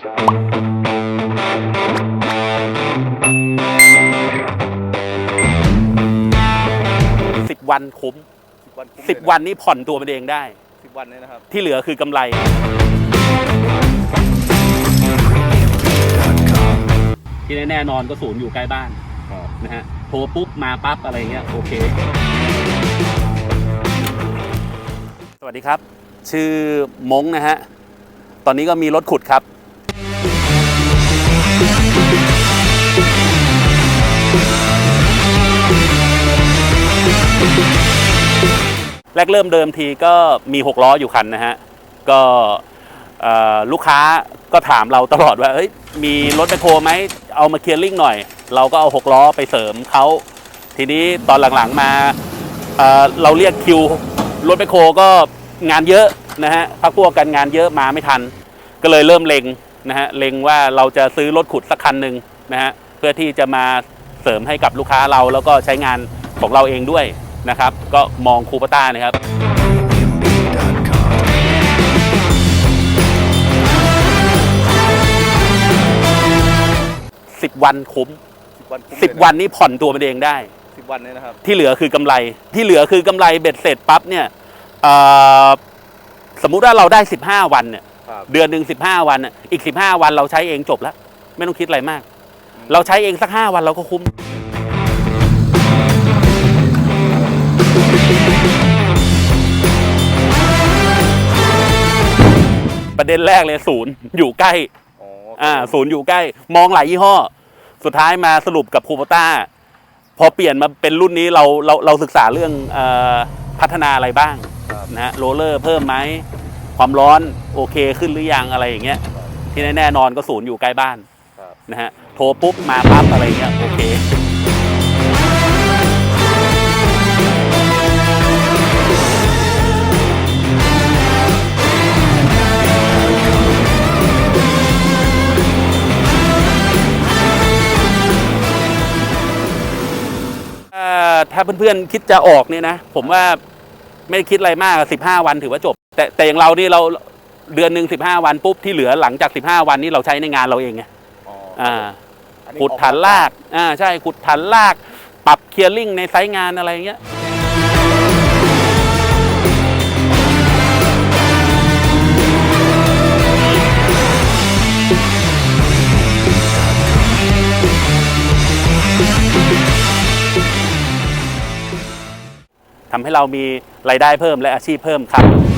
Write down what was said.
สิบวันคุ้มสิบวันคุ้มสิบวันนี้ผ่อนตัวมันเองได้ สิบวันเนี่ยนะครับ ที่เหลือคือกำไร ที่แน่ๆนอนก็ศูนย์อยู่ใกล้บ้านนะฮะโทรปุ๊บมาปั๊บอะไรเงี้ยโอเค สวัสดีครับ ชื่อมงนะฮะ ตอนนี้ก็มีรถขุดครับ แรกเริ่มเดิมทีก็มี 6 ล้ออยู่คันนะฮะ ก็ลูกค้าก็ถามเราตลอดว่าเอ้ยมีรถแมคโครไหมเอามาเคลียร์ลิงหน่อย เราก็เอา 6 ล้อไปเสริมเขาทีนี้ตอนหลังๆมาเเราเรียกคิวรถแมคโครก็งานเยอะนะฮะพักพวกกันงานเยอะมาไม่ทัน ก็เลยเริ่มเล็งนะฮะเล็งว่าเราจะซื้อรถขุดสักคันหนึ่งนะฮะเพื่อที่จะมาเสริมให้กับลูกค้าเราแล้วก็ใช้งานของเราเองด้วย นะครับ ก็มองคูปต้านะครับสิบวันคุ้มสิบวันคุ้มสิบวันนี้ผ่อนตัวมันเองได้ สิบวันเนี่ยนะครับ ที่เหลือคือกำไร ที่เหลือคือกำไรเบ็ดเสร็จปั๊บเนี่ยเอ่อสมมุติว่าเราได้สิบห้าวันเนี่ย ครับเดือนหนึ่งสิบห้าวันน่ะอีกสิบห้าวันเราใช้เองจบแล้ว ไม่ต้องคิดอะไรมาก เราใช้เองสักห้าวันเราก็คุ้ม ประเด็นแรกเลยศูนย์อยู่ใกล้อ๋ออ่าศูนย์อยู่ใกล้ มองหลายยี่ห้อ สุดท้ายมาสรุปกับคูปต้าพอเปลี่ยนมาเป็นรุ่นนี้เราเราเราศึกษาเรื่องเออพัฒนาอะไรบ้างครับนะฮะโรลเลอร์เพิ่มไหมความร้อนโอเคขึ้นหรือยังอะไรอย่างเงี้ย ที่แน่ๆนอนก็ศูนย์อยู่ใกล้บ้านครับนะฮะโทรปุ๊บมาปั๊บอะไรเงี้ยโอเค ถ้าเพื่อนๆคิดจะออกเนี่ยนะ ผมว่าไม่ได้คิดอะไรมากสิบห้าวันถือว่าจบ แต่แต่อย่างเรานี่เราเดือนหนึ่งสิบห้าวันปุ๊บที่เหลือหลังจากสิบห้าวันนี้เราใช้ในงานเราเองไงอ๋ออ่าอันนี้ขุดฐานลากอ่าใช่ขุดฐานลาก ปรับเคลียร์ลิงในไซต์งานอะไรอย่างเงี้ย ทำให้เรามีรายได้เพิ่มและอาชีพเพิ่มครับ